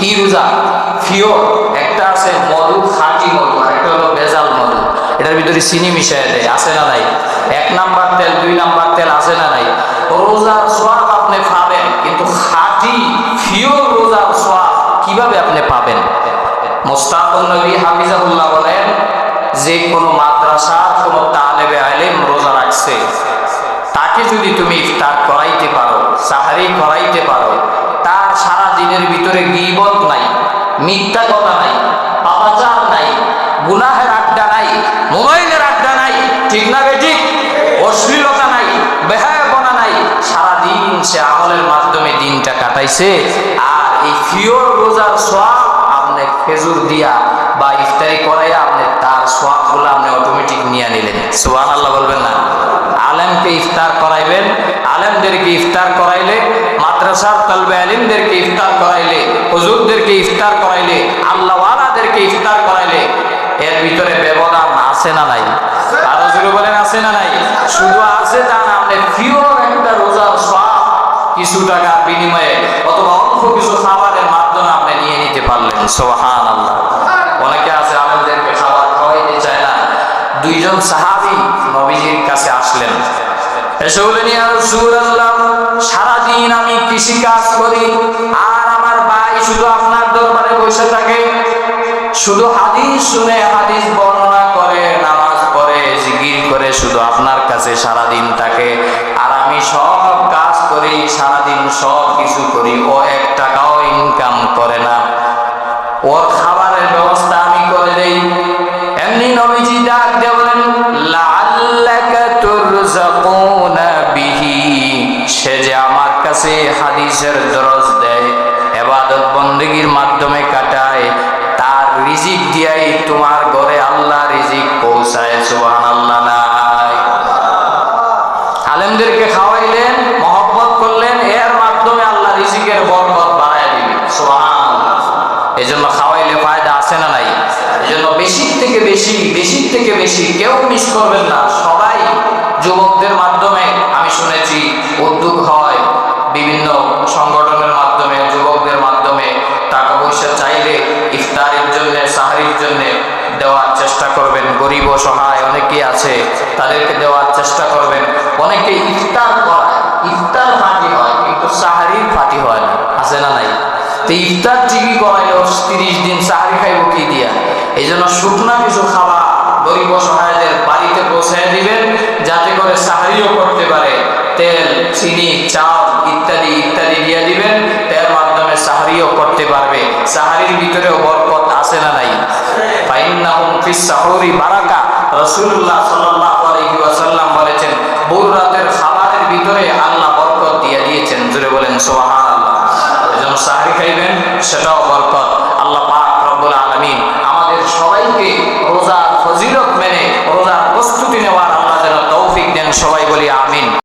কি রোজা ফিওর একটা আছে মধু খাঁটি মধু আর একটা হলো ভেজাল মধু এটার ভিতরে চিনি মিশাই দেয়, আছে না নাই? এক নাম্বার তেল, দুই নাম্বার তেল, আছে না নাই? রোজার সোয়াব আপনি পাবেন, কিন্তু খাঁটি ফিওর রোজার সোয়াব কীভাবে আপনি পাবেন? মোস্তাকুল নবী হাফিজাহুল্লাহ বলেন, যে কোনো মাদ্রাসার কোনো তালেবে আলেম রোজা রাখছে, তাকে যদি তুমি ইফতার করাইতে পারো, সাহারি করাইতে পারো দিনের ভিতরে গিবত নাই, মিথ্যা কথা নাই, পাপাচার নাই, গুনাহের আড্ডা নাই, মোবাইলের আড্ডা নাই, ঠিক না বেঠিক অশ্লীলতা নাই, বেহায়াপনা নাই, সারাদিন সে আমলের মাধ্যমে দিনটা কাটাইছে, আর এই ফিওর রোজার সোয়াব আপনি খেজুর দিয়া বা ইফতারি করাইয়া আপনি তার সোয়াবগুলো আপনি অটোমেটিক নিয়ে নিলেন। সোয়ান আল্লাহ বলবেন না। আলেমকে ইফতার করাইবেন, আলেমদেরকে ইফতার করাইলে মাদ্রাসার তলবে আলিমদেরকে ইফতার করাইলে, হুজুরদেরকে ইফতার করাইলে, আল্লাহওয়ালাদেরকে ইফতার করাইলে, এর ভিতরে ব্যবধান আছে না নাই? বলেন, আছে না নাই? শুধু আছে তা না, আপনি একটা রোজার সব কিছু বিনিময়ে অথবা অল্প কিছু খাবারের মাধ্যমে আপনি নিয়ে নিতে পারলেন। সোহান আল্লাহ অনেকে আছে, আমাদেরকে খাবার খাওয়াইতে চায় না। দুইজন সাহাবি নবীজির কাছে আসলেন। এসে বলেন বসে থাকে শুধু হাদিস শুনে হাদিস বর্ণনা করে, নামাজ পড়ে, জিকির করে, শুধু আপনার কাছে সারাদিন থাকে। আর আমি সব কাজ করি, সারাদিন সব কিছু করি, ও এক টাকাও ইনকাম করে না। ওর খাবারের ব্যবস্থা আমি করে দেই। এমনি নবীজি ডাক দিয়ে সে যে আমার কাছে হাদিসের দরজ দেয় বেশি, বেশির থেকে বেশি কেউ মিস করবেন না। সবাই যুবকদের মাধ্যমে আমি শুনেছি, উদ্যোগ হয় বিভিন্ন সংগঠনের মাধ্যমে, যুবকদের মাধ্যমে টাকা পয়সা চাইলে ইফতারের জন্য, সাহারির জন্য দেওয়ার চেষ্টা করবেন। গরিব সহায় অনেকেই আছে, তাদেরকে দেওয়ার চেষ্টা করবেন। অনেকে ইফতার করায়, ইফতার ফাটি হয়, কিন্তু সাহারির ফাটি হয় না। আছে না নাই? তো ইফতার ঠিকই করাইলো, তিরিশ দিন সাহারি খাইব কি দিয়া? এই জন্য শুকনা কিছু খাওয়া গরিব সহায়দের বাড়িতে পৌঁছায় দিবেন, যাতে করে সাহারিও করতে পারে। তেল, চিনি, চাল ইত্যাদি ইত্যাদি দিয়ে দিবেন, তেল মাধ্যমে সাহারিও করতে পারবে। সাহারির ভিতরেও বরকত আসে না নাই? খাবারের ভিতরে আল্লাহ দিয়েছেন। বলেন খাইবেন, সেটাও